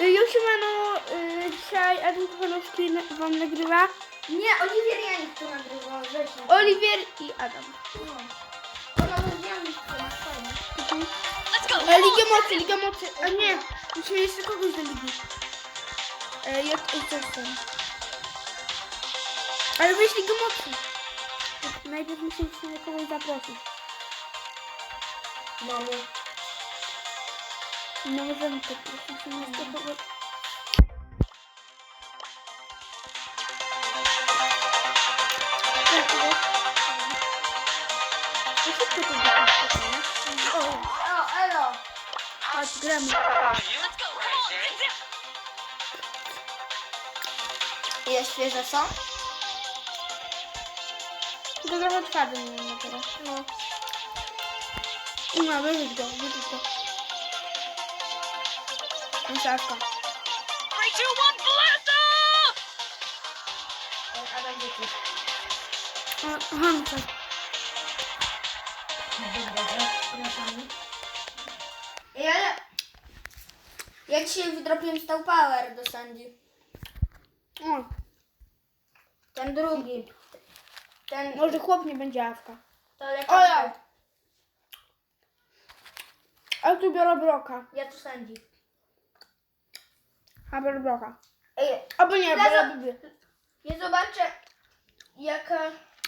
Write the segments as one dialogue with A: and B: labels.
A: Już siemano, y, dzisiaj Adam Kochanowski na- wam nagrywa.
B: Nie, Oliwier Janik to nagrywał, Grzesiek.
A: Oliwier i Adam.
B: No. Ona rozdzielnik to masz fajnie.
A: E, Ligę Mocy, Liga Mocy. A nie, musimy jeszcze kogoś do Ligi. E, jak i coś tam. Ale weź Ligę Mocy. Najpierw musimy kogoś zaprosić.
B: Mamy.
A: No możemy to musimy jeszcze kogoś... Nie? Chodź, gramy.
B: Jest świeże są?
A: To trochę twardy nie wiem teraz.
B: No.
A: No, wyrzuć go, wyrzuć Muszaszka.
C: Three, two, one, blast off!
B: Adam.
A: Aha, no tak.
B: Dobra, ale... Ja dzisiaj wydropiłem Stał Power do Sandy.
A: O,
B: Ten drugi. Ten...
A: może chłop nie będzie awka.
B: To
A: O
B: lekarz.
A: ja! A tu biorę broka.
B: Ja tu Sandy.
A: A biorę broka.
B: Ej,
A: Albo nie,
B: Zaraz-
A: bibię.
B: ja zobaczę jaka...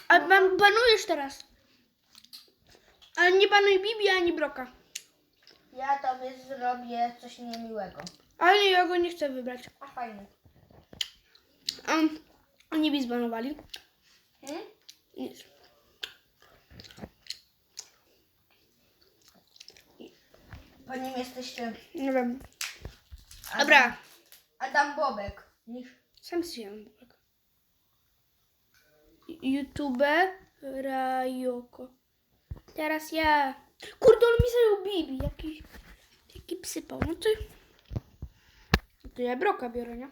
A: A pan panujesz teraz. Ale nie panuj Bibi ani broka.
B: Ja tobie zrobię coś niemiłego.
A: Ale nie, ja go nie chcę wybrać.
B: A fajnie.
A: Um, oni mi zbanowali.
B: Hmm?
A: Nic.
B: Po nim jesteście...
A: Nie wiem.
B: Adam-
A: Dobra.
B: Adam Bobek.
A: Sam zjem brok. YouTube Rajoko. Teraz ja. Kurde, on mi zajął Bibi. Jakiś, jaki psypał. No to... No to ja broka biorę, nie?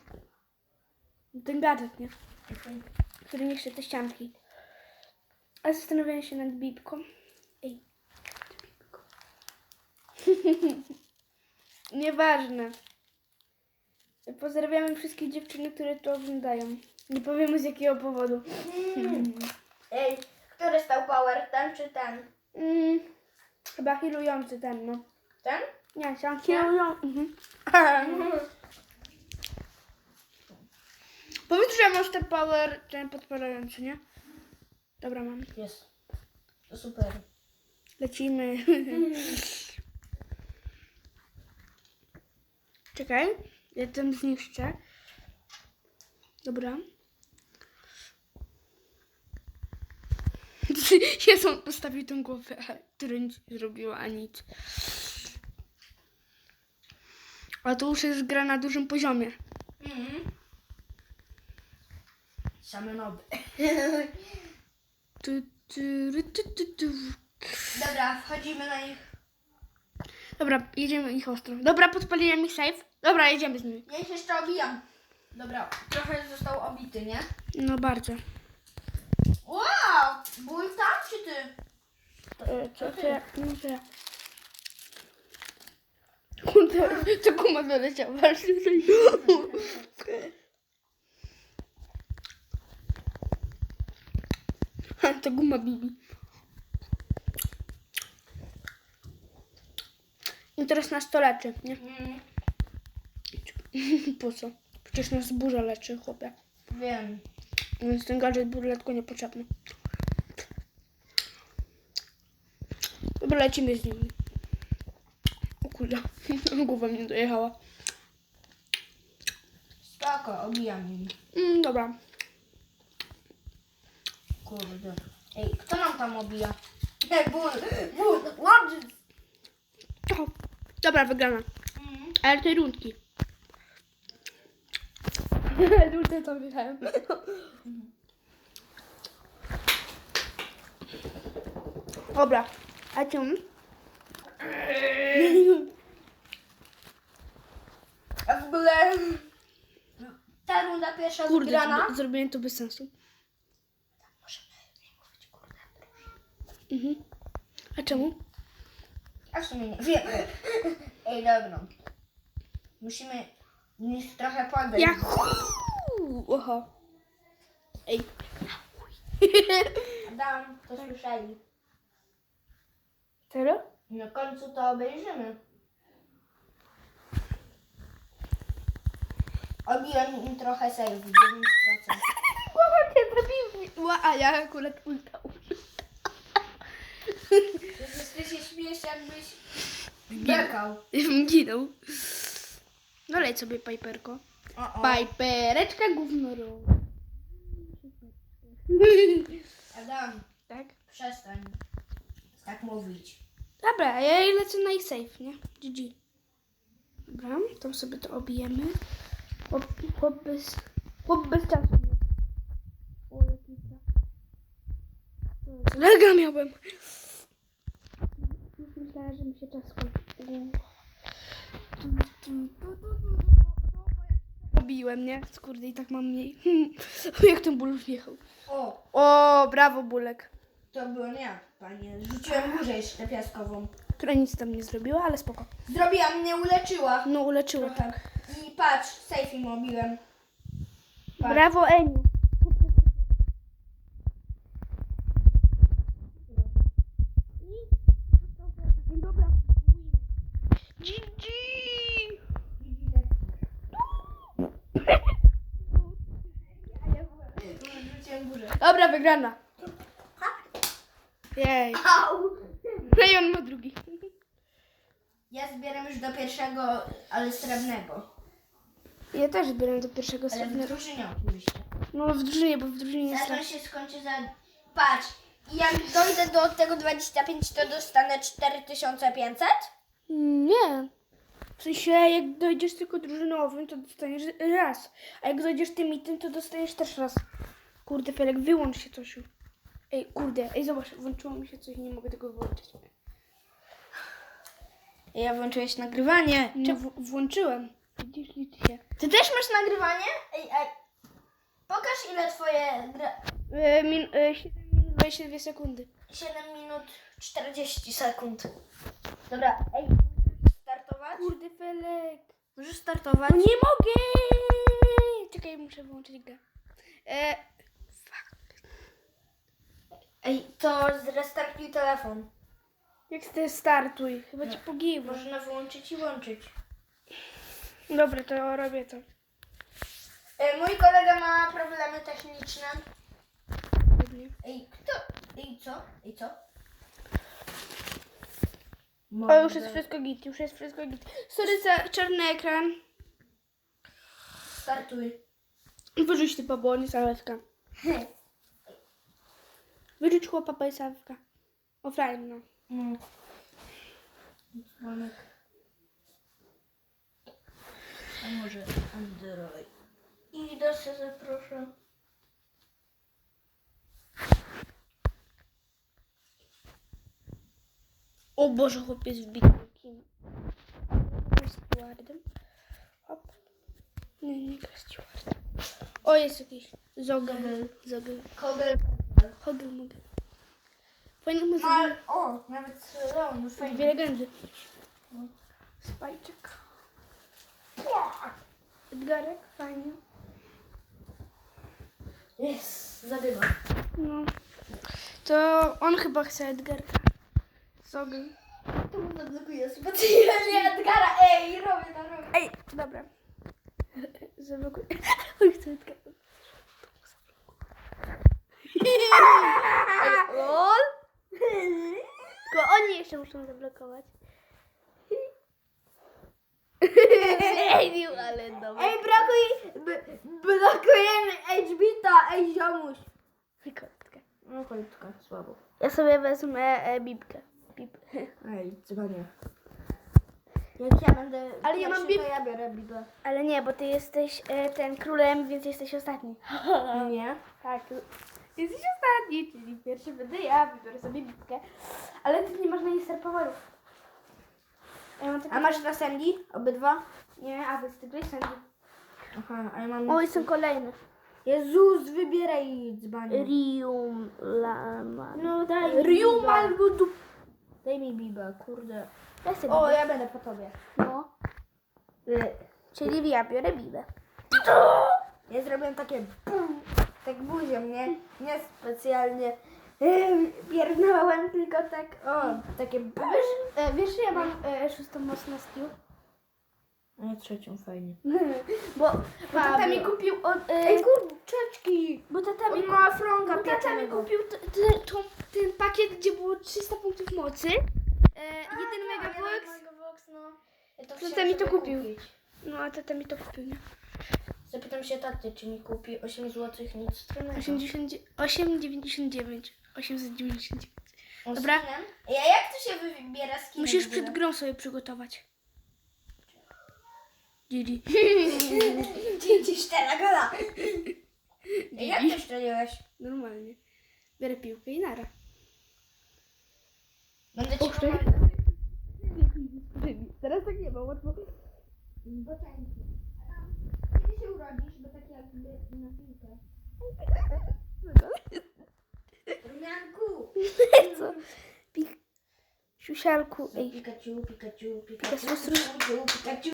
A: Ten gadżet, nie? Który niszczy te ścianki. A zastanawiałem się nad Bibką. Ej. Nieważne. Pozdrawiamy wszystkie dziewczyny, które to oglądają. Nie powiemy z jakiego powodu.
B: Ej, który stał Power? Ten czy ten?
A: Mm, chyba healujący ten, no.
B: Ten?
A: Nie, sam healujący. Mhm. Powiedz, że masz ten power, ten podpalający, nie? Dobra, mam.
B: Jest. To super.
A: Lecimy. Czekaj, ja ten zniszczę. Dobra. Jezu, on postawił tą głowę, która nic nie zrobiła, a nic. A to już jest gra na dużym poziomie.
B: Mhm. Same noby.
A: Tu, tu, ru, tu, tu, tu.
B: Dobra, wchodzimy na ich.
A: Dobra, jedziemy ich ostro. Dobra, podpaliłem ich safe. Dobra, jedziemy z nimi.
B: Ja ich jeszcze obijam. Dobra, trochę został obity, nie?
A: No bardzo.
B: Wow! Ból tam czy ty?
A: E, Co, ja, no co ja. Kurde, to guma doleciała. Ha, To guma Bibi. I teraz nas to leczy, nie?
B: Mm,
A: Po co? Przecież nas burza leczy, chłopie.
B: wiem.
A: Więc ten gadżet był lekko niepotrzebny. Dobra, lecimy z nimi. O kurde, głowa mnie dojechała.
B: Spoko, obijam im.
A: Mm, dobra.
B: Kurde. Ej, kto nam tam obija? Ej, ból, ból, łodzy.
A: Dobra, wygrana.
B: Mhm.
A: Ale tej rundki. Rundę to wygrałem. Dobra, a cię?
B: A w ogóle ta runda pierwsza
A: Kurde,
B: wygrana.
A: zro- zrobiłem to bez sensu. Mhm. A czemu?
B: A w sumie nie wiem. Ej, dobra. Musimy nic trochę podejść.
A: Jak Oho. Ej.
B: Adam, to słyszeli.
A: Serio?
B: Na końcu to obejrzymy. Obiłem im trochę save, 9%.
A: Głowa cię zabił. A ja akurat ulta
B: Ty się śmiesz jakbyś bekał.
A: Ginął. No leć sobie, Piperko.
B: O, o.
A: Pipereczka gównoro.
B: Adam,
A: tak?
B: przestań tak mówić.
A: Dobra, a ja lecę na ich safe, nie? GG. Dobra, to sobie to obijemy. Chłop, chłop bez... Chłop bez czasu. O, jaki czas. Lega miałem. Już myślałem, że mi się czas skończył. Pobiłem, nie? Skurde, i tak mam mniej. Jak ten ból wjechał.
B: O,
A: O, brawo, Bulek.
B: to było nie, panie. Rzuciłem górę jeszcze piaskową.
A: Która nic tam nie zrobiła, ale spoko.
B: Zrobiła mnie, uleczyła.
A: No, uleczyło.
B: Trochę. I patrz, safe im obiłem. Patrz.
A: Brawo, Eniu. Dobra. GG!
B: Rzuciłem górę.
A: Dobra, wygrana. Jej.
B: Au!
A: No i on ma drugi.
B: Ja zbieram już do pierwszego, ale srebrnego.
A: Ja też zbieram do pierwszego
B: Ale w
A: srebrnego.
B: drużynie oczywiście.
A: No w drużynie, bo w drużynie jest
B: Teraz
A: raz.
B: się skończy za... Patrz, jak dojdę do tego 25, to dostanę 4500?
A: Nie. W sensie, jak dojdziesz tylko drużynowym, to dostaniesz raz. A jak dojdziesz tym i tym, to dostaniesz też raz. Kurde, Felek, wyłącz się coś. Ej, kurde, ej, zobacz, włączyło mi się coś i nie mogę tego wyłączyć.
B: Ja włączyłeś nagrywanie.
A: No, w- włączyłem. Widzisz, liczy się.
B: Ty też masz nagrywanie? Ej, ej. Pokaż ile twoje... Gra...
A: E, min, e, 7 minut 22 sekundy.
B: 7 minut 40 sekund. Dobra, ej. Startować?
A: Kurde, Felek.
B: Możesz startować?
A: No nie mogę! Czekaj, muszę wyłączyć grę. E.
B: Ej, to zrestartuj telefon.
A: Jak ty startuj? Chyba ci pogiwa.
B: Można wyłączyć i włączyć.
A: Dobra, to robię to.
B: E, mój kolega ma problemy techniczne. Ej, kto? Ej, co? Ej, co?
A: O, już jest wszystko git, już jest wszystko git. Sorry za czarny ekran.
B: Startuj.
A: Wyrzuć ty bo nie sałewka. Wyrzuć chłopa, bo jest sałewka. Offline, no.
B: Mm. Dzwonek. A może Android? I do się zaproszę.
A: O Boże, chłop jest wbity w. Gra stewardem. Hop. Nie, nie gra stewardem. O, jest jakiś zogel. Zogel.
B: Kogel.
A: Hogel, mogel. Fajny muzyka.
B: Mal. O, nawet Leon,
A: Dwie
B: fajnie.
A: legendy. Spajczyk. Edgarek, fajnie.
B: Jest, zadyma.
A: No. To on chyba chce Edgarka. Zogel.
B: To mu zablokuje specjalnie Edgara. Ej, robię to, robię.
A: Ej, dobra. Zablokuj. Oj, chcę. LOL. Tylko oni jeszcze muszą zablokować. Ej, nie, ale dobra.
B: Ej, brakuje, b- blokujemy Edgebita, ej ziomuś.
A: Kotka.
B: No kolitka, słabo.
A: Ja sobie wezmę e, bibkę. Bib.
B: Ej, dzwonię. Jak ja będę
A: Ale ja mam
B: pierwszy,
A: bib-
B: to ja biorę Biblę.
A: Ale nie, bo ty jesteś e, ten królem, więc jesteś ostatni.
B: Nie?
A: Tak. Jesteś ostatni, czyli pierwszy będę ja, wybiorę sobie bibkę. Ale ty nie masz na niej serpowerów. Ja mam takie...
B: A masz na Sandy? Obydwa?
A: Nie, a wy z tygrys
B: Aha, a ja mam...
A: Oj, są kolejne.
B: Jezus, wybieraj dzbanie.
A: Rium Lama.
B: No daj mi
A: Rium
B: Bibę.
A: albo dup.
B: Daj mi Bibę, kurde.
A: Ja sobie
B: O,
A: bibę.
B: ja będę po tobie.
A: No.
B: Y,
A: Czyli ja biorę biwę.
B: Ja zrobiłem takie bum, tak buzią, nie? Nie specjalnie em, pierdnąłem, tylko tak, o, takie.
A: Wiesz, e, wiesz że ja mam e, szóstą moc na skill?
B: No trzecią fajnie.
A: Bo, bo tata mi kupił od... E,
B: Ej, kurczeczki!
A: bo tata mi
B: On ma frąga
A: Bo tata mi
B: pieczonego.
A: kupił t, t, tą, ten pakiet, gdzie było 300 punktów mocy. E, jeden megabox.
B: no. Ja to
A: Tata
B: chciałam
A: mi to
B: sobie
A: kupił.
B: kupić.
A: No a tata mi to kupił, nie?
B: Zapytam się taty, czy mi kupi 8 zł nic stronnego.
A: 80, 8,99. 899.
B: On
A: Dobra.
B: Ja jak to się wybiera skinem?
A: Musisz
B: w ogóle?
A: przed grą sobie przygotować. Didi.
B: Dzieci cztera gola. Jak ty szczeliłeś?
A: Normalnie. Biorę piłkę i nara.
B: Będę ci.
A: Charco.
B: Ei. Pikachu, Pikachu,
A: Pikachu.
B: Pikachu, Pikachu.